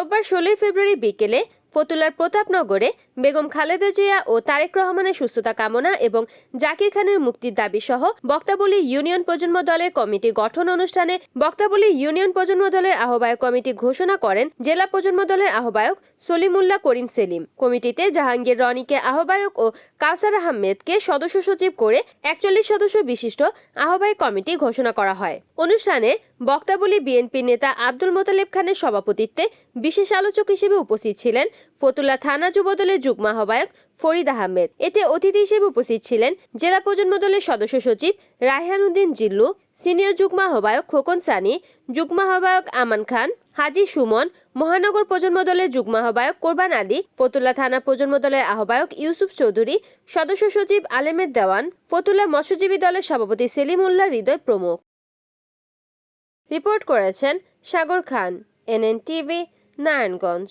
রোববার ষোলোই ফেব্রুয়ারি বিকেলে ফতুল্লার প্রতাপনগরে বেগম খালেদা জিয়া ও তারেক রহমানের সুস্থতা কামনা এবং জাকির খানের মুক্তির দাবি সহ বক্তাবলী ইউনিয়ন প্রজন্ম দলের কমিটি গঠন অনুষ্ঠানে বক্তাবলী ইউনিয়ন প্রজন্ম দলের আহ্বায়ক কমিটি ঘোষণা করেন জেলা প্রজন্ম দলের আহ্বায়ক সলিমুল্লাহ করিম সেলিম। কমিটিতে জাহাঙ্গীর রনিকে আহ্বায়ক ও কাউসার আহমেদকে সদস্য সচিব করে একচল্লিশ সদস্য বিশিষ্ট আহ্বায়ক কমিটি ঘোষণা করা হয়। অনুষ্ঠানে বক্তাবলী বিএনপি নেতা আব্দুল মোতালেব খানের সভাপতিত্বে বিশেষ আলোচক হিসেবে উপস্থিত ছিলেন ফতুল্লা থানা যুবদলের যুগ্ম আহ্বায়ক ফরিদ আহমেদ। এতে অতিথি হিসেবে উপস্থিত ছিলেন জেলা প্রজন্ম দলের সদস্য সচিব রায়হান উদ্দিন জিল্লু, সিনিয়র যুগ্ম আহ্বায়ক খোকন সানি, যুগ্ম আহ্বায়ক আমান খান, হাজি সুমন, মহানগর প্রজন্ম দলের যুগ্ম আহ্বায়ক কোরবান আলী, ফতুল্লা থানা প্রজন্ম দলের আহ্বায়ক ইউসুফ চৌধুরী, সদস্য সচিব আলেমের দেওয়ান, ফতুল্লা মৎস্যজীবী দলের সভাপতি সেলিম উল্লাহ হৃদয় প্রমুখ। রিপোর্ট করেছেন সাগর খান এনএন টিভি নারায়ণগঞ্জ।